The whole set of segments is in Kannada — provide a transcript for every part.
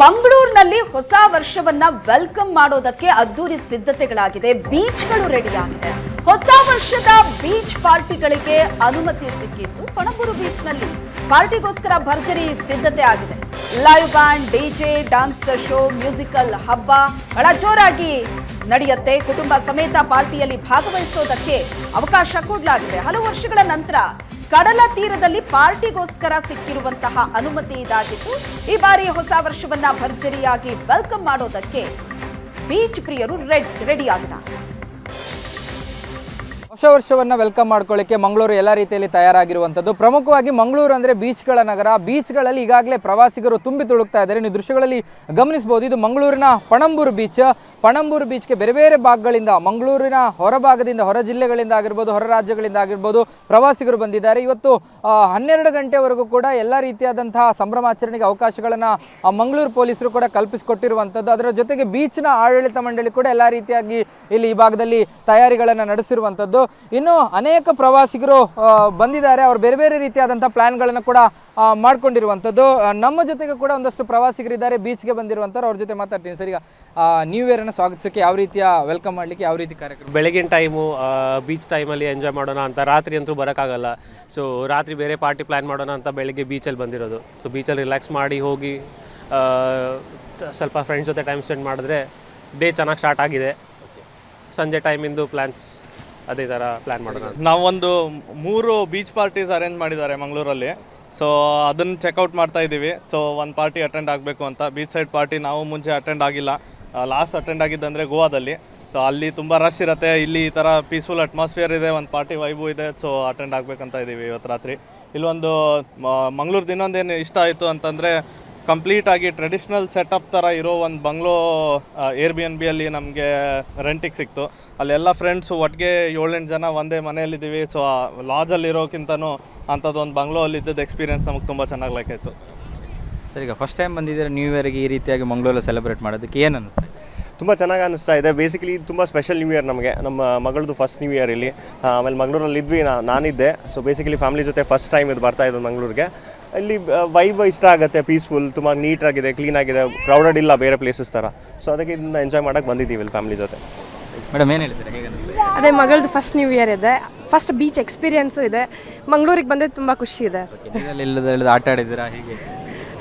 ಮಂಗಳೂರಿನಲ್ಲಿ ಹೊಸ ವರ್ಷವನ್ನ ವೆಲ್ಕಮ್ ಮಾಡೋದಕ್ಕೆ ಅದ್ದೂರಿ ಸಿದ್ಧತೆಗಳಾಗಿದೆ, ಬೀಚ್ಗಳು ರೆಡಿ ಆಗಿದೆ ಹೊಸ ವರ್ಷದ ಬೀಚ್ ಪಾರ್ಟಿಗಳಿಗೆ ಅನುಮತಿ ಸಿಕ್ಕಿದ್ದು ಪಣಂಬೂರು ಬೀಚ್ನಲ್ಲಿ. ಪಾರ್ಟಿಗೋಸ್ಕರ ಭರ್ಜರಿ ಸಿದ್ಧತೆ ಆಗಿದೆ. Live band DJ dance show, musical ಹಬ್ಬ, ಬಹಳ ಜೋರಾಗಿ ನಡೆಯುತ್ತೆ. ಕುಟುಂಬ ಸಮೇತ ಪಾರ್ಟಿಯಲ್ಲಿ ಭಾಗವಹಿಸೋದಕ್ಕೆ ಅವಕಾಶ ಕೊಡಲಾಗಿದೆ. ಹಲವು ವರ್ಷಗಳ ನಂತರ ಕಡಲ ತೀರದಲ್ಲಿ ಪಾರ್ಟಿಗೋಸ್ಕರ ಸಿಕ್ಕಿರುವಂತಹ ಅನುಮತಿ ಇದಾಗಿದ್ದು, ಈ ಬಾರಿ ಹೊಸ ವರ್ಷವನ್ನ ಭರ್ಜರಿಯಾಗಿ ವೆಲ್ಕಮ್ ಮಾಡೋದಕ್ಕೆ ಬೀಚ್ ಪ್ರಿಯರು ರೆಡ್ ಆಗಿದ್ದಾರೆ. ಹೊಸ ವರ್ಷವನ್ನು ವೆಲ್ಕಮ್ ಮಾಡ್ಕೊಳ್ಳಿಕ್ಕೆ ಮಂಗಳೂರು ಎಲ್ಲ ರೀತಿಯಲ್ಲಿ ತಯಾರಾಗಿರುವಂಥದ್ದು. ಪ್ರಮುಖವಾಗಿ ಮಂಗಳೂರು ಅಂದರೆ ಬೀಚ್ಗಳ ನಗರ. ಬೀಚ್ಗಳಲ್ಲಿ ಈಗಾಗಲೇ ಪ್ರವಾಸಿಗರು ತುಂಬಿ ತುಳುಕ್ತಾ ಇದ್ದಾರೆ. ನೀವು ದೃಶ್ಯಗಳಲ್ಲಿ ಗಮನಿಸಬಹುದು, ಇದು ಮಂಗಳೂರಿನ ಪಣಂಬೂರು ಬೀಚ್ ಪಣಂಬೂರು ಬೀಚ್ಗೆ ಬೇರೆ ಬೇರೆ ಭಾಗಗಳಿಂದ, ಮಂಗಳೂರಿನ ಹೊರಭಾಗದಿಂದ, ಹೊರ ಜಿಲ್ಲೆಗಳಿಂದ ಆಗಿರ್ಬೋದು, ಹೊರ ರಾಜ್ಯಗಳಿಂದ ಆಗಿರ್ಬೋದು ಪ್ರವಾಸಿಗರು ಬಂದಿದ್ದಾರೆ. ಇವತ್ತು ಹನ್ನೆರಡು ಗಂಟೆವರೆಗೂ ಕೂಡ ಎಲ್ಲ ರೀತಿಯಾದಂತಹ ಸಂಭ್ರಮಾಚರಣೆಗೆ ಅವಕಾಶಗಳನ್ನು ಮಂಗಳೂರು ಪೊಲೀಸರು ಕೂಡ ಕಲ್ಪಿಸಿಕೊಟ್ಟಿರುವಂಥದ್ದು. ಅದರ ಜೊತೆಗೆ ಬೀಚ್ನ ಆಡಳಿತ ಮಂಡಳಿ ಕೂಡ ಎಲ್ಲ ರೀತಿಯಾಗಿ ಇಲ್ಲಿ ಈ ಭಾಗದಲ್ಲಿ ತಯಾರಿಗಳನ್ನು ನಡೆಸಿರುವಂಥದ್ದು. ಇನ್ನು ಅನೇಕ ಪ್ರವಾಸಿಗರು ಬಂದಿದ್ದಾರೆ. ಅವರು ಬೇರೆ ಬೇರೆ ರೀತಿಯಾದಂಥ ಪ್ಲ್ಯಾನ್ಗಳನ್ನು ಕೂಡ ಮಾಡ್ಕೊಂಡಿರುವಂಥದ್ದು. ನಮ್ಮ ಜೊತೆಗೆ ಕೂಡ ಒಂದಷ್ಟು ಪ್ರವಾಸಿಗರಿದ್ದಾರೆ ಬೀಚ್ಗೆ ಬಂದಿರುವಂಥವ್ರು. ಅವ್ರ ಜೊತೆ ಮಾತಾಡ್ತೀನಿ ಸರ್. ಈಗ ನ್ಯೂ ಇಯರನ್ನು ಸ್ವಾಗತಿಸೋಕ್ಕೆ ಯಾವ ರೀತಿಯ ವೆಲ್ಕಮ್ ಮಾಡಲಿಕ್ಕೆ ಯಾವ ರೀತಿ ಕಾರ್ಯಕ್ರಮ? ಬೆಳಗಿನ ಟೈಮು ಬೀಚ್ ಟೈಮಲ್ಲಿ ಎಂಜಾಯ್ ಮಾಡೋಣ ಅಂತ ರಾತ್ರಿ ಅಂತೂ ಬರೋಕ್ಕಾಗಲ್ಲ. ಸೊ ರಾತ್ರಿ ಬೇರೆ ಪಾರ್ಟಿ ಪ್ಲ್ಯಾನ್ ಮಾಡೋಣ ಅಂತ ಬೆಳಗ್ಗೆ ಬೀಚಲ್ಲಿ ಬಂದಿರೋದು. ಸೊ ಬೀಚಲ್ಲಿ ರಿಲ್ಯಾಕ್ಸ್ ಮಾಡಿ ಹೋಗಿ ಸ್ವಲ್ಪ ಫ್ರೆಂಡ್ಸ್ ಜೊತೆ ಟೈಮ್ ಸ್ಪೆಂಡ್ ಮಾಡಿದ್ರೆ ಡೇ ಚೆನ್ನಾಗಿ ಸ್ಟಾರ್ಟ್ ಆಗಿದೆ. ಸಂಜೆ ಟೈಮಿಂದು ಪ್ಲ್ಯಾನ್ಸ್ ಅದೇ ಥರ ಪ್ಲ್ಯಾನ್ ಮಾಡೋಣ. ನಾವೊಂದು ಮೂರು ಬೀಚ್ ಪಾರ್ಟೀಸ್ ಅರೇಂಜ್ ಮಾಡಿದ್ದಾರೆ ಮಂಗಳೂರಲ್ಲಿ. ಸೊ ಅದನ್ನು ಚೆಕ್ಔಟ್ ಮಾಡ್ತಾ ಇದ್ದೀವಿ. ಸೊ ಒಂದು ಪಾರ್ಟಿ ಅಟೆಂಡ್ ಆಗಬೇಕು ಅಂತ. ಬೀಚ್ ಸೈಡ್ ಪಾರ್ಟಿ ನಾವು ಮುಂಚೆ ಅಟೆಂಡ್ ಆಗಿಲ್ಲ. ಲಾಸ್ಟ್ ಅಟೆಂಡ್ ಆಗಿದ್ದಂದರೆ ಗೋವಾದಲ್ಲಿ. ಸೊ ಅಲ್ಲಿ ತುಂಬ ರಶ್ ಇರುತ್ತೆ. ಇಲ್ಲಿ ಈ ಥರ ಪೀಸ್ಫುಲ್ ಅಟ್ಮಾಸ್ಫಿಯರ್ ಇದೆ, ಒಂದು ಪಾರ್ಟಿ ವೈಬು ಇದೆ. ಸೊ ಅಟೆಂಡ್ ಆಗಬೇಕಂತ ಇದ್ದೀವಿ ಇವತ್ತು ರಾತ್ರಿ. ಇಲ್ಲೊಂದು ಮಂಗಳೂರು ಇನ್ನೊಂದೇನು ಇಷ್ಟ ಆಯಿತು ಅಂತಂದರೆ ಕಂಪ್ಲೀಟ್ ಆಗಿ ಟ್ರೆಡಿಷ್ನಲ್ ಸೆಟಪ್ ಥರ ಇರೋ ಒಂದು ಬಂಗ್ಲೋ ಏರ್ ಬಿ ಎನ್ ಬಿಯಲ್ಲಿ ನಮಗೆ ರೆಂಟಿಗೆ ಸಿಕ್ತು. ಅಲ್ಲೆಲ್ಲ ಫ್ರೆಂಡ್ಸು ಒಟ್ಟಿಗೆ ಏಳೆಂಟು ಜನ ಒಂದೇ ಮನೆಯಲ್ಲಿದ್ದೀವಿ. ಸೊ ಲಾಜಲ್ಲಿ ಇರೋಕ್ಕಿಂತನೂ ಅಂಥದ್ದು ಒಂದು ಬಂಗ್ಲೋ ಅಲ್ಲಿ ಇದ್ದದ್ದು ಎಕ್ಸ್ಪೀರಿಯನ್ಸ್ ನಮಗೆ ತುಂಬ ಚೆನ್ನಾಗಿ ಲೈಕ್ ಸರಿ ಸರ್ ಈಗ ಫಸ್ಟ್ ಟೈಮ್ ಬಂದಿದ್ದೀರಾ ನ್ಯೂ ಇಯರ್ಗೆ ಈ ರೀತಿಯಾಗಿ ಮಂಗಳೂರಲ್ಲಿ ಸೆಲೆಬ್ರೇಟ್ ಮಾಡೋದಕ್ಕೆ ಏನು ಅನಿಸ್ತದೆ ಇದೆ? ತುಂಬ ಚೆನ್ನಾಗಿ ಅನಿಸ್ತಾ ಇದೆ. ಬೇಸಿಕಲಿ ತುಂಬ ಸ್ಪೆಷಲ್ ನ್ಯೂ ಇಯರ್ ನಮಗೆ. ನಮ್ಮ ಮಗಳದು ಫಸ್ಟ್ ನ್ಯೂ ಇಯರ್ ಇಲ್ಲಿ. ಆಮೇಲೆ ಮಂಗಳೂರಲ್ಲಿ ಇದ್ವಿ ನಾ ನಾನಿದ್ದೆ. ಸೊ ಬೇಸಿಕಲಿ ಫ್ಯಾಮಿಲಿ ಜೊತೆ ಫಸ್ಟ್ ಟೈಮ್ ಇದು ಬರ್ತಾ ಇದ್ದು ಮಂಗಳೂರಿಗೆ. ಇಲ್ಲಿ ವೈಬ್ ಇಷ್ಟ ಆಗುತ್ತೆ ಪೀಸ್ಫುಲ್ ತುಂಬ ನೀಟಾಗಿದೆ ಕ್ಲೀನ್ ಆಗಿದೆ ಕ್ರೌಡೆಡ್ ಇಲ್ಲ ಬೇರೆ ಪ್ಲೇಸಸ್ ಥರ ಸೊ ಅದಕ್ಕೆ ಇದನ್ನ ಎಂಜಾಯ್ ಮಾಡೋಕ್ಕೆ ಬಂದಿದ್ದೀವಿ ಇಲ್ಲಿ ಫ್ಯಾಮಿಲಿ ಜೊತೆ. ಮೇಡಮ್ ಏನು ಹೇಳ್ತೀರಾ ಹೇಗೆ ಅನಿಸ್ತಾ ಅದೇ ಮಗಳದು ಫಸ್ಟ್ ನ್ಯೂ ಇಯರ್ ಇದೆ. ಫಸ್ಟ್ ಬೀಚ್ ಎಕ್ಸ್ಪೀರಿಯನ್ಸು ಇದೆ. ಮಂಗಳೂರಿಗೆ ಬಂದರೆ ತುಂಬ ಖುಷಿ ಇದೆ. ನೀರಲ್ಲಿ ಇಲ್ಲದ ಆಟ ಆಡಿದ್ದೀರಾ ಹೀಗೆ?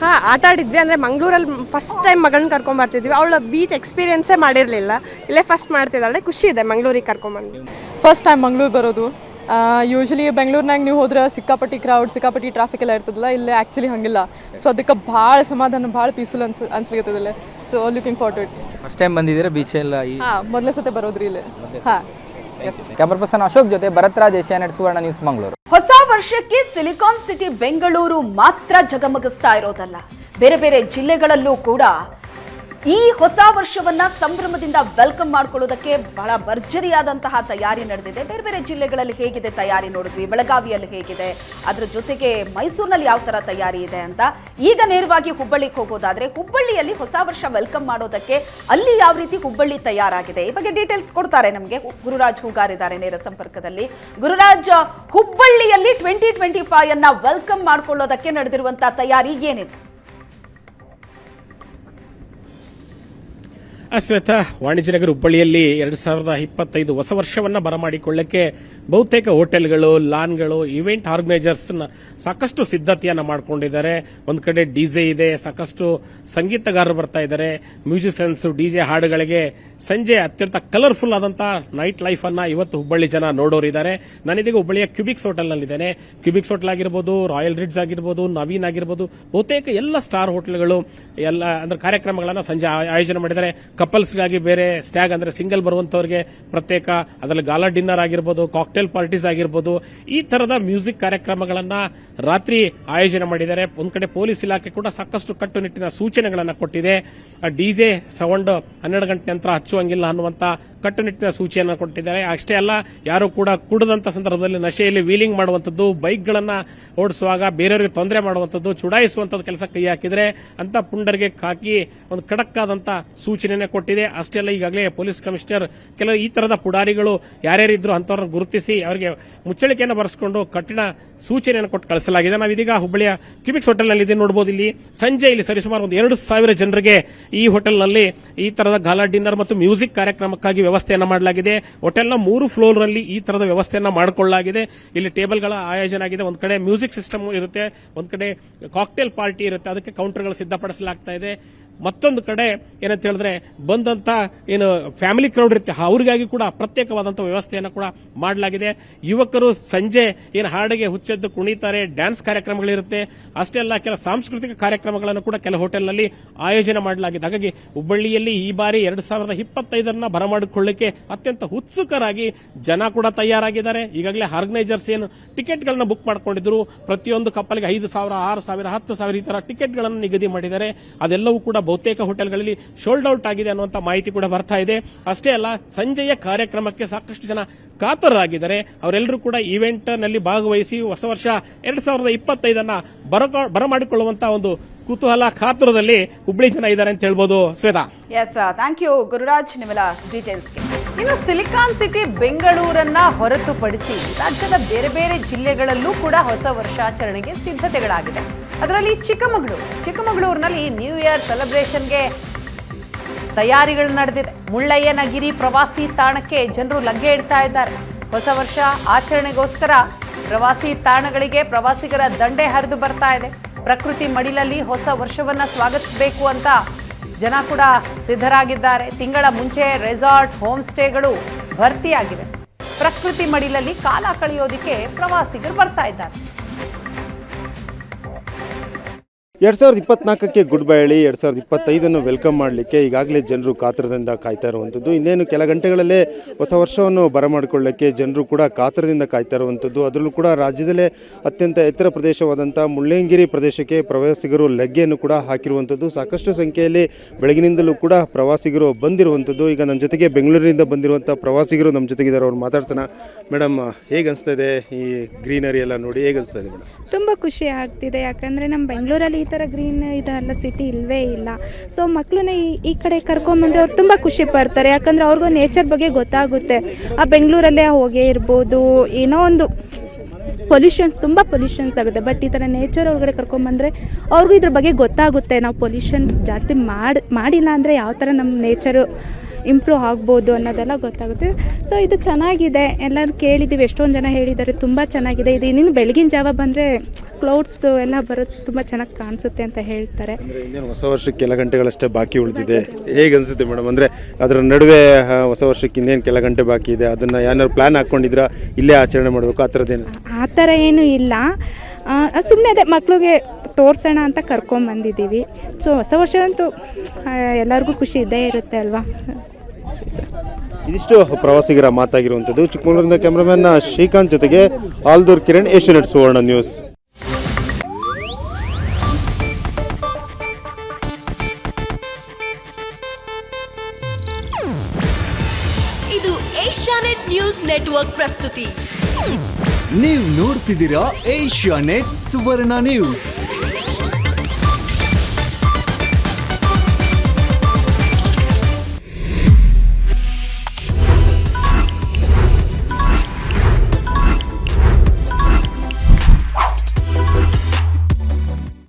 ಹಾಂ ಆಟ ಆಡಿದ್ವಿ. ಅಂದರೆ ಮಂಗಳೂರಲ್ಲಿ ಫಸ್ಟ್ ಟೈಮ್ ಮಗಳನ್ನ ಕರ್ಕೊಂಬರ್ತಿದ್ವಿ ಅವಳ ಬೀಚ್ ಎಕ್ಸ್ಪೀರಿಯನ್ಸೇ ಮಾಡಿರಲಿಲ್ಲ. ಇಲ್ಲೇ ಫಸ್ಟ್ ಮಾಡ್ತಿದ್ದಾಳೆ. ಖುಷಿ ಇದೆ ಮಂಗಳೂರಿಗೆ ಕರ್ಕೊಂಬಂದು ಫಸ್ಟ್ ಟೈಮ್ ಮಂಗ್ಳೂರು ಬರೋದು. ಯೂಶಲಿ ಬೆಂಗಳೂರಿನಾಗ ನೀವು ಹೋದ್ರೆ ಸಿಕ್ಕಾಪಟ್ಟಿ ಕ್ರೌಡ್ ಸಿಕ್ಕಾಪಟ್ಟಿ ಟ್ರಾಫಿಕ್ ಎಲ್ಲ ಇರ್ತದಲ್ಲ ಇಲ್ಲೇ ಆ್ಯಕ್ಚುಲಿ ಹಂಗಿಲ್ಲ. ಸೊ ಅದಕ್ಕೆ ಭಾಳ ಸಮಾಧಾನ ಭಾಳ ಪೀಸ್ಫುಲ್ ಅನ್ಸ್ ಅನ್ಸ್ಲಿಕ್ಕತ್ತದಿಲ್ಲ so looking for to it first time ಬಂದಿದ್ದೀರಾ ಬೀಚ್ ಎಲ್ಲ ಹಾಂ ಮೊದಲೇ ಸತೆ ಬರೋದ್ರಿ ಇಲ್ಲಿ. ಹಾಂ. ಎಸ್ ಕ್ಯಾಮರಾ ಪರ್ಸನ್ ಅಶೋಕ್ ಜೊತೆ ಭರತ್ರಾಜ್ ಏಷ್ಯಾನೆಟ್ ಸುವರ್ಣ ನ್ಯೂಸ್ ಮಂಗಳೂರು ಹೊಸ ವರ್ಷಕ್ಕೆ ಸಿಲಿಕಾನ್ ಸಿಟಿ ಬೆಂಗಳೂರು ಮಾತ್ರ ಜಗಮಗಿಸ್ತಾ ಇರೋದಲ್ಲ. ಬೇರೆ ಬೇರೆ ಜಿಲ್ಲೆಗಳಲ್ಲೂ ಕೂಡ ಈ ಹೊಸ ವರ್ಷವನ್ನ ಸಂಭ್ರಮದಿಂದ ವೆಲ್ಕಮ್ ಮಾಡ್ಕೊಳ್ಳೋದಕ್ಕೆ ಬಹಳ ಭರ್ಜರಿಯಾದಂತಹ ತಯಾರಿ ನಡೆದಿದೆ. ಬೇರೆ ಬೇರೆ ಜಿಲ್ಲೆಗಳಲ್ಲಿ ಹೇಗಿದೆ ತಯಾರಿ ನೋಡಿದ್ವಿ, ಬೆಳಗಾವಿಯಲ್ಲಿ ಹೇಗಿದೆ, ಅದರ ಜೊತೆಗೆ ಮೈಸೂರಿನಲ್ಲಿ ಯಾವ ತರ ತಯಾರಿ ಇದೆ ಅಂತ. ಈಗ ನೇರವಾಗಿ ಹುಬ್ಬಳ್ಳಿಗೆ ಹೋಗೋದಾದ್ರೆ, ಹುಬ್ಬಳ್ಳಿಯಲ್ಲಿ ಹೊಸ ವರ್ಷ ವೆಲ್ಕಮ್ ಮಾಡೋದಕ್ಕೆ ಅಲ್ಲಿ ಯಾವ ರೀತಿ ಹುಬ್ಬಳ್ಳಿ ತಯಾರಾಗಿದೆ? ಈ ಬಗ್ಗೆ ಡೀಟೇಲ್ಸ್ ಕೊಡ್ತಾರೆ ನಮಗೆ. ಗುರುರಾಜ್ ಹೂಗಾರ್ ಇದ್ದಾರೆ ನೇರ ಸಂಪರ್ಕದಲ್ಲಿ. ಗುರುರಾಜ್, ಹುಬ್ಬಳ್ಳಿಯಲ್ಲಿ ಟ್ವೆಂಟಿ ಟ್ವೆಂಟಿ ಫೈವ್ ಅನ್ನ ವೆಲ್ಕಮ್ ಮಾಡ್ಕೊಳ್ಳೋದಕ್ಕೆ ನಡೆದಿರುವಂತಹ ತಯಾರಿ ಏನಿದೆ? ಶ್ವೇತಾ ವಾಣಿಜ್ಯ ನಗರ ಹುಬ್ಬಳ್ಳಿಯಲ್ಲಿ ಎರಡು ಸಾವಿರದ ಇಪ್ಪತ್ತೈದು ಹೊಸ ವರ್ಷವನ್ನು ಬರಮಾಡಿಕೊಳ್ಳಕ್ಕೆ ಬಹುತೇಕ ಹೋಟೆಲ್ಗಳು, ಲಾನ್ಗಳು ಇವೆಂಟ್ ಆರ್ಗನೈಸರ್ಸ್ ಸಾಕಷ್ಟು ಸಿದ್ಧತೆಯನ್ನು ಮಾಡಿಕೊಂಡಿದ್ದಾರೆ. ಒಂದು ಕಡೆ ಡಿಜೆ ಇದೆ, ಸಾಕಷ್ಟು ಸಂಗೀತಗಾರರು ಬರ್ತಾ ಇದ್ದಾರೆ. ಮ್ಯೂಸಿಷಿಯನ್ಸ್ ಡಿಜೆ ಹಾಡುಗಳಿಗೆ ಸಂಜೆ ಅತ್ಯಂತ ಕಲರ್ಫುಲ್ ಆದಂತಹ ನೈಟ್ ಲೈಫ್ ಅನ್ನ ಇವತ್ತು ಹುಬ್ಬಳ್ಳಿ ಜನ ನೋಡೋರಿದ್ದಾರೆ ನಾನಿದೀಗ ಹುಬ್ಬಳ್ಳಿಯ ಕ್ಯೂಬಿಕ್ಸ್ ಹೋಟೆಲ್ ನಲ್ಲಿದ್ದೇನೆ ಕ್ಯೂಬಿಕ್ಸ್ ಹೋಟೆಲ್ ಆಗಿರ್ಬೋದು, ರಾಯಲ್ ರಿಡ್ಸ್ ಆಗಿರ್ಬೋದು, ನವೀನ್ ಆಗಿರ್ಬೋದು, ಬಹುತೇಕ ಎಲ್ಲ ಸ್ಟಾರ್ ಹೋಟೆಲ್ಗಳು ಎಲ್ಲ ಅಂದ್ರೆ ಕಾರ್ಯಕ್ರಮಗಳನ್ನ ಸಂಜೆ ಆಯ- ಆಯೋಜನೆ ಮಾಡಿದ್ದಾರೆ. ಕಪಲ್ಸ್ಗಾಗಿ ಬೇರೆ ಸ್ಟ್ಯಾಗ್ ಅಂದ್ರೆ ಸಿಂಗಲ್ ಬರುವಂತವ್ರಿಗೆ ಪ್ರತ್ಯೇಕ, ಅದರಲ್ಲಿ ಗಾಲಾ ಡಿನ್ನರ್ ಆಗಿರ್ಬೋದು ಕಾಕ್ಟೇಲ್ ಪಾರ್ಟೀಸ್ ಆಗಿರ್ಬೋದು, ಈ ತರದ ಮ್ಯೂಸಿಕ್ ಕಾರ್ಯಕ್ರಮಗಳನ್ನು ರಾತ್ರಿ ಆಯೋಜನೆ ಮಾಡಿದ್ದಾರೆ. ಒಂದು ಕಡೆ ಪೊಲೀಸ್ ಇಲಾಖೆ ಕೂಡ ಸಾಕಷ್ಟು ಕಟ್ಟುನಿಟ್ಟಿನ ಸೂಚನೆಗಳನ್ನು ಕೊಟ್ಟಿದೆ. ಡಿಜೆ ಸೌಂಡ್ ಹನ್ನೆರಡು ಗಂಟೆ ನಂತರ ಹಚ್ಚುವಂಗಿಲ್ಲ ಅನ್ನುವಂತ ಕಟ್ಟುನಿಟ್ಟಿನ ಸೂಚಿಯನ್ನು ಕೊಟ್ಟಿದ್ದಾರೆ. ಅಷ್ಟೇ ಅಲ್ಲ, ಯಾರು ಕೂಡ ಕುಡಿದಂತ ಸಂದರ್ಭದಲ್ಲಿ ನಶೆಯಲ್ಲಿ ವೀಲಿಂಗ್ ಮಾಡುವಂಥದ್ದು, ಬೈಕ್ಗಳನ್ನು ಓಡಿಸುವಾಗ ಬೇರೆಯವರಿಗೆ ತೊಂದರೆ ಮಾಡುವಂಥದ್ದು, ಚುಡಾಯಿಸುವಂಥದ್ದು ಕೆಲಸ ಕೈ ಹಾಕಿದರೆ ಅಂತ ಪುಂಡರಿಗೆ ಹಾಕಿ ಒಂದು ಖಡಕ್ ಸೂಚನೆಯನ್ನು ಕೊಟ್ಟಿದೆ. ಅಷ್ಟೇ ಅಲ್ಲ, ಈಗಾಗಲೇ ಪೊಲೀಸ್ ಕಮಿಷನರ್ ಕೆಲವು ಈ ತರದ ಪುಡಾರಿಗಳು ಯಾರ್ಯಾರಿದ್ರು ಅಂಥವ್ರನ್ನ ಗುರುತಿಸಿ ಅವರಿಗೆ ಮುಚ್ಚಳಿಕೆಯನ್ನು ಬರೆಸಿಕೊಂಡು ಕಠಿಣ ಸೂಚನೆಯನ್ನು ಕೊಟ್ಟು ಕಳಿಸಲಾಗಿದೆ. ನಾವು ಇದೀಗ ಹುಬ್ಬಳ್ಳಿಯ ಕ್ಯೂಬಿಕ್ಸ್ ಹೋಟೆಲ್ನಲ್ಲಿ ಇದೆ ನೋಡಬಹುದು ಇಲ್ಲಿ ಸಂಜೆ ಇಲ್ಲಿ ಸರಿಸುಮಾರು ಒಂದು ಎರಡು ಸಾವಿರ ಜನರಿಗೆ ಈ ಹೋಟೆಲ್ನಲ್ಲಿ ಈ ತರದ ಗಾಲಾ ಡಿನ್ನರ್ ಮತ್ತು ಮ್ಯೂಸಿಕ್ ಕಾರ್ಯಕ್ರಮಕ್ಕಾಗಿ ವ್ಯವಸ್ಥೆಯನ್ನು ಮಾಡಲಾಗಿದೆ. ಹೋಟೆಲ್ನ ಮೂರು ಫ್ಲೋರ್ ಅಲ್ಲಿ ಈ ತರದ ವ್ಯವಸ್ಥೆಯನ್ನು ಮಾಡಿಕೊಳ್ಳಲಾಗಿದೆ. ಇಲ್ಲಿ ಟೇಬಲ್ಗಳ ಆಯೋಜನೆ ಆಗಿದೆ ಒಂದು ಕಡೆ ಮ್ಯೂಸಿಕ್ ಸಿಸ್ಟಮ್ ಇರುತ್ತೆ. ಒಂದು ಕಡೆ ಕಾಕ್ಟೇಲ್ ಪಾರ್ಟಿ ಇರುತ್ತೆ. ಅದಕ್ಕೆ ಕೌಂಟರ್ಗಳು ಸಿದ್ಧಪಡಿಸಲಾಗ್ತಾ ಇದೆ. ಮತ್ತೊಂದು ಕಡೆ ಏನಂತ ಹೇಳಿದ್ರೆ ಬಂದಂತ ಏನು ಫ್ಯಾಮಿಲಿ ಕ್ರೌಡ್ ಇರುತ್ತೆ ಅವರಿಗಾಗಿ ಕೂಡ ಪ್ರತ್ಯೇಕವಾದಂಥ ವ್ಯವಸ್ಥೆಯನ್ನು ಕೂಡ ಮಾಡಲಾಗಿದೆ. ಯುವಕರು ಸಂಜೆ ಏನು ಹಾಡಿಗೆ ಹುಚ್ಚೆದ್ದು ಕುಣಿತಾರೆ ಡ್ಯಾನ್ಸ್ ಕಾರ್ಯಕ್ರಮಗಳಿರುತ್ತೆ. ಅಲ್ಲ ಕೆಲ ಸಾಂಸ್ಕೃತಿಕ ಕಾರ್ಯಕ್ರಮಗಳನ್ನು ಕೂಡ ಕೆಲ ಹೋಟೆಲ್ನಲ್ಲಿ ಆಯೋಜನೆ ಮಾಡಲಾಗಿದೆ. ಹಾಗಾಗಿ ಹುಬ್ಬಳ್ಳಿಯಲ್ಲಿ ಈ ಬಾರಿ ಎರಡು ಸಾವಿರದ ಇಪ್ಪತ್ತೈದರನ್ನ ಬರಮಾಡಿಕೊಳ್ಳಿಕ್ಕೆ ಅತ್ಯಂತ ಉತ್ಸುಕರಾಗಿ ಜನ ಕೂಡ ತಯಾರಾಗಿದ್ದಾರೆ. ಈಗಾಗಲೇ ಆರ್ಗನೈಸರ್ಸ್ ಏನು ಟಿಕೆಟ್ಗಳನ್ನು ಬುಕ್ ಮಾಡಿಕೊಂಡಿದ್ರು. ಪ್ರತಿಯೊಂದು ಕಪ್ಪಲಿಗೆ ಐದು ಸಾವಿರ, ಆರು ಸಾವಿರ, ಹತ್ತು ಸಾವಿರ ಈ ಥರ ಟಿಕೆಟ್ಗಳನ್ನು ನಿಗದಿ ಮಾಡಿದ್ದಾರೆ. ಅದೆಲ್ಲವೂ ಕೂಡ ಬಹುತೇಕ ಹೋಟೆಲ್ಗಳಲ್ಲಿ ಶೋಲ್ಡ್ ಔಟ್ ಆಗಿದೆ ಅನ್ನುವಂಥ ಮಾಹಿತಿ ಕೂಡ ಬರ್ತಾ ಇದೆ. ಅಷ್ಟೇ ಅಲ್ಲ, ಸಂಜೆಯ ಕಾರ್ಯಕ್ರಮಕ್ಕೆ ಸಾಕಷ್ಟು ಜನ ಕಾತರರಾಗಿದ್ದಾರೆ. ಅವರೆಲ್ಲರೂ ಕೂಡ ಈವೆಂಟ್ನಲ್ಲಿ ಭಾಗವಹಿಸಿ ಹೊಸ ವರ್ಷ ಎರಡ್ ಸಾವಿರದ ಇಪ್ಪತ್ತೈದನ್ನ ಬರ ಬರಮಾಡಿಕೊಳ್ಳುವಂತ ಒಂದು ಕುತೂಹಲ ಕಾತುರದಲ್ಲಿ ಹುಬ್ಳಿ ಜನ ಇದ್ದಾರೆ ಅಂತ ಹೇಳ್ಬೋದು. Shweta. Yes thank you Gururaj ನಿಮ್ಮೆಲ್ಲ ಡೀಟೇಲ್ಸ್ಗೆ ಇನ್ನು ಸಿಲಿಕಾನ್ ಸಿಟಿ ಬೆಂಗಳೂರನ್ನ ಹೊರತುಪಡಿಸಿ ರಾಜ್ಯದ ಬೇರೆ ಬೇರೆ ಜಿಲ್ಲೆಗಳಲ್ಲೂ ಕೂಡ ಹೊಸ ವರ್ಷಾಚರಣೆಗೆ ಸಿದ್ಧತೆಗಳಾಗಿದೆ. ಅದರಲ್ಲಿ ಚಿಕ್ಕಮಗಳೂರು. ಚಿಕ್ಕಮಗಳೂರಿನಲ್ಲಿ ನ್ಯೂ ಇಯರ್ ಸೆಲೆಬ್ರೇಷನ್ಗೆ ತಯಾರಿಗಳು ನಡೆದಿದೆ. ಮುಳ್ಳಯ್ಯನಗಿರಿ ಪ್ರವಾಸಿ ತಾಣಕ್ಕೆ ಜನರು ಲಗ್ಗೆ ಇಡ್ತಾ ಇದ್ದಾರೆ. ಹೊಸ ವರ್ಷ ಆಚರಣೆಗೋಸ್ಕರ ಪ್ರವಾಸಿ ತಾಣಗಳಿಗೆ ಪ್ರವಾಸಿಗರ ದಂಡೆ ಹರಿದು ಬರ್ತಾ ಇದೆ. ಪ್ರಕೃತಿ ಮಡಿಲಲ್ಲಿ ಹೊಸ ವರ್ಷವನ್ನು ಸ್ವಾಗತಿಸಬೇಕು ಅಂತ ಜನ ಕೂಡ ಸಿದ್ಧರಾಗಿದ್ದಾರೆ. ತಿಂಗಳ ಮುಂಚೆ ರೆಸಾರ್ಟ್ ಹೋಮ್ ಸ್ಟೇಗಳು ಭರ್ತಿಯಾಗಿವೆ. ಪ್ರಕೃತಿ ಮಡಿಲಲ್ಲಿ ಕಾಲ ಕಳೆಯೋದಿಕ್ಕೆ ಪ್ರವಾಸಿಗರು ಬರ್ತಾ ಇದ್ದಾರೆ. ಎರಡು ಸಾವಿರದ ಇಪ್ಪತ್ನಾಲ್ಕಕ್ಕೆ ಗುಡ್ ಬೈ ಹೇಳಿ, ಎರಡು ಸಾವಿರದ ಇಪ್ಪತ್ತೈದನ್ನು ವೆಲ್ಕಮ್ ಮಾಡಲಿಕ್ಕೆ ಈಗಾಗಲೇ ಜನರು ಕಾತರದಿಂದ ಕಾಯ್ತಾ ಇರುವಂಥದ್ದು. ಇನ್ನೇನು ಕೆಲ ಗಂಟೆಗಳಲ್ಲೇ ಹೊಸ ವರ್ಷವನ್ನು ಬರಮಾಡಿಕೊಳ್ಳಕ್ಕೆ ಜನರು ಕೂಡ ಕಾತರದಿಂದ ಕಾಯ್ತಾ ಇರುವಂಥದ್ದು. ಅದರಲ್ಲೂ ಕೂಡ ರಾಜ್ಯದಲ್ಲೇ ಅತ್ಯಂತ ಎತ್ತರ ಪ್ರದೇಶವಾದಂಥ ಮುಳ್ಳಯ್ಯಂಗಿರಿ ಪ್ರದೇಶಕ್ಕೆ ಪ್ರವಾಸಿಗರು ಲಗ್ಗೆಯನ್ನು ಕೂಡ ಹಾಕಿರುವಂಥದ್ದು. ಸಾಕಷ್ಟು ಸಂಖ್ಯೆಯಲ್ಲಿ ಬೆಳಗಿನಿಂದಲೂ ಕೂಡ ಪ್ರವಾಸಿಗರು ಬಂದಿರುವಂಥದ್ದು. ಈಗ ನನ್ನ ಜೊತೆಗೆ ಬೆಂಗಳೂರಿನಿಂದ ಬಂದಿರುವಂಥ ಪ್ರವಾಸಿಗರು ನಮ್ಮ ಜೊತೆಗಿದ್ದಾರೆ ಅವ್ರು ಮಾತಾಡ್ಸೋಣ. ಮೇಡಮ್ ಹೇಗೆ ಅನಿಸ್ತಾ ಇದೆ ಈ ಗ್ರೀನರಿ ಎಲ್ಲ ನೋಡಿ? ಹೇಗೆ ಅನಿಸ್ತಾ ಇದೆ ಮೇಡಮ್? ತುಂಬ ಖುಷಿ ಆಗ್ತಿದೆ. ಯಾಕಂದರೆ ನಮ್ಮ ಬೆಂಗಳೂರಲ್ಲಿ ಥರ ಗ್ರೀನ್ ಇದೆಲ್ಲ ಸಿಟಿ ಇಲ್ಲವೇ ಇಲ್ಲ. ಸೊ ಮಕ್ಕಳನ್ನ ಈ ಈ ಕಡೆ ಕರ್ಕೊಂಬಂದ್ರೆ ಅವ್ರು ತುಂಬ ಖುಷಿ ಪಡ್ತಾರೆ. ಯಾಕಂದರೆ ಅವ್ರಿಗೂ ನೇಚರ್ ಬಗ್ಗೆ ಗೊತ್ತಾಗುತ್ತೆ. ಆ ಬೆಂಗಳೂರಲ್ಲೇ ಹೋಗೇ ಇರ್ಬೋದು, ಏನೋ ಒಂದು ಪೊಲ್ಯೂಷನ್ಸ್ ತುಂಬ ಪೊಲ್ಯೂಷನ್ಸ್ ಆಗುತ್ತೆ. ಬಟ್ ಈ ಥರ ನೇಚರ್ ಒಳಗಡೆ ಕರ್ಕೊಂಬಂದರೆ ಅವ್ರಿಗೂ ಇದ್ರ ಬಗ್ಗೆ ಗೊತ್ತಾಗುತ್ತೆ. ನಾವು ಪೊಲ್ಯೂಷನ್ಸ್ ಜಾಸ್ತಿ ಮಾಡಿ, ಮಾಡಿಲ್ಲ ಅಂದರೆ ಯಾವ ಥರ ನಮ್ಮ ನೇಚರು ಇಂಪ್ರೂವ್ ಆಗ್ಬೋದು ಅನ್ನೋದೆಲ್ಲ ಗೊತ್ತಾಗುತ್ತೆ. ಸೊ ಇದು ಚೆನ್ನಾಗಿದೆ. ಎಲ್ಲರೂ ಕೇಳಿದ್ದೀವಿ ಎಷ್ಟೊಂದು ಜನ ಹೇಳಿದ್ದಾರೆ ತುಂಬ ಚೆನ್ನಾಗಿದೆ. ಇದು ಇನ್ನೇನು ಬೆಳಗಿನ ಜಾವ ಬಂದರೆ ಕ್ಲೌಡ್ಸ್ ಎಲ್ಲ ಬರೋದು ತುಂಬ ಚೆನ್ನಾಗಿ ಕಾಣಿಸುತ್ತೆ ಅಂತ ಹೇಳ್ತಾರೆ. ಇನ್ನೇನು ಹೊಸ ವರ್ಷಕ್ಕೆ ಕೆಲ ಗಂಟೆಗಳಷ್ಟೇ ಬಾಕಿ ಉಳಿದಿದೆ. ಹೇಗೆ ಅನಿಸುತ್ತೆ ಮೇಡಮ್? ಅಂದರೆ ಅದರ ನಡುವೆ ಹೊಸ ವರ್ಷಕ್ಕೆ ಇನ್ನೇನು ಕೆಲ ಗಂಟೆ ಬಾಕಿ ಇದೆ. ಅದನ್ನು ಏನಾದ್ರು ಪ್ಲ್ಯಾನ್ ಹಾಕ್ಕೊಂಡಿದ್ರಾ ಇಲ್ಲೇ ಆಚರಣೆ ಮಾಡಬೇಕು. ಆ ಥರದ್ದೇನು? ಆ ಥರ ಏನೂ ಇಲ್ಲ. ಸುಮ್ಮನೆ ಅದೇ ಮಕ್ಳಿಗೆ ತೋರಿಸೋಣ ಅಂತ ಕರ್ಕೊಂಬಂದಿದ್ದೀವಿ. ಸೊ ಹೊಸ ವರ್ಷ ಅಂತೂ ಎಲ್ಲರಿಗೂ ಖುಷಿ ಇದ್ದೇ ಇರುತ್ತೆ ಅಲ್ವಾ? ಇದಿಷ್ಟು ಪ್ರವಾಸಿಗರ ಮಾತಾಗಿರುವಂಥದ್ದು. ಚಿಕ್ಕಮಗಳೂರಿನ ಕ್ಯಾಮ್ರಾಮನ್ ಶ್ರೀಕಾಂತ್ ಜೊತೆಗೆ ಆಲ್ದೂರ್ ಕಿರಣ್ ಏಷ್ಯಾನೆಟ್ ಸುವರ್ಣ ನ್ಯೂಸ್. ಇದು ಏಷ್ಯಾನೆಟ್ ನ್ಯೂಸ್ ನೆಟ್ವರ್ಕ್ ಪ್ರಸ್ತುತಿ. ನೀವು ನೋಡ್ತಿದ್ದೀರಾ ಏಷ್ಯಾ ನೆಟ್ ಸುವರ್ಣ ನ್ಯೂಸ್.